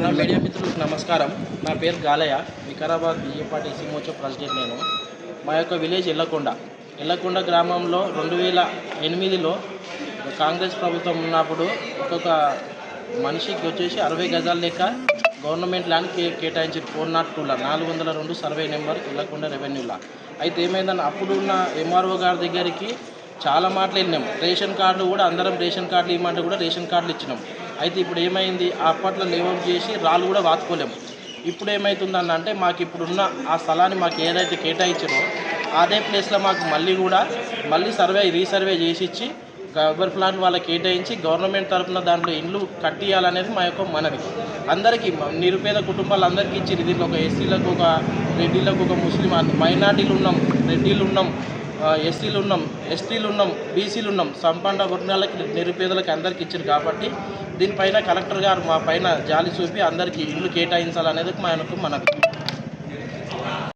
Hello media మిత్రులకు నమస్కారం. నా పేరు గాలయ్య. వికారాబాద్ బిజెపాటి సీమోత్సవ ప్రెసిడెంట్ నేను. మా యొక్క విలేజ్ ఎల్లకొండ. ఎల్లకొండ గ్రామంలో రెండు వేల ఎనిమిదిలో కాంగ్రెస్ ప్రభుత్వం ఉన్నప్పుడు ఒక్కొక్క మనిషికి వచ్చేసి అరవై గజాల లెక్క గవర్నమెంట్ ల్యాండ్ కే కేటాయించారు. ఫోర్ నాట్ టూలా. నాలుగు వందల రెండు సర్వే నెంబర్ ఎల్లకొండ రెవెన్యూలా. అయితే ఏమైందని అప్పుడు ఉన్న ఎంఆర్ఓ గారి దగ్గరికి చాలా మాటలు విన్నాం. రేషన్ కార్డులు కూడా అందరం రేషన్ కార్డులు ఇవ్వమంటే కూడా రేషన్ కార్డులు ఇచ్చినాం. అయితే ఇప్పుడు ఏమైంది? అప్పట్లో లేఅవుట్ చేసి రాళ్ళు కూడా వాతుకోలేము. ఇప్పుడు ఏమవుతుందన్న అంటే మాకు ఇప్పుడున్న ఆ స్థలాన్ని మాకు ఏదైతే కేటాయించారో అదే ప్లేస్లో మాకు మళ్ళీ కూడా మళ్ళీ సర్వే రీసర్వే చేసి ఇచ్చి గబ్బర్ ప్లాంట్ వాళ్ళకి కేటాయించి గవర్నమెంట్ తరఫున దాంట్లో ఇండ్లు కట్టియాలనేది మా యొక్క మనవి. అందరికీ నిరుపేద కుటుంబాలందరికీ ఇచ్చి దీంట్లో ఒక ఎస్సీలకు ఒక రెడ్డిలకు ఒక ముస్లిం మైనార్టీలు ఉన్నాం రెడ్డిలు ఉన్నాం. ఎస్సీలు ఉన్నాం ఎస్టీలు ఉన్నాం బీసీలు ఉన్నాం. సంపన్న వర్ణాలకి నిరుపేదలకు అందరికీ ఇచ్చారు కాబట్టి దీనిపైన కలెక్టర్ గారు మా పైన జాలి చూపి అందరికీ ఇల్లు కేటాయించాలనేది మనకు మనకు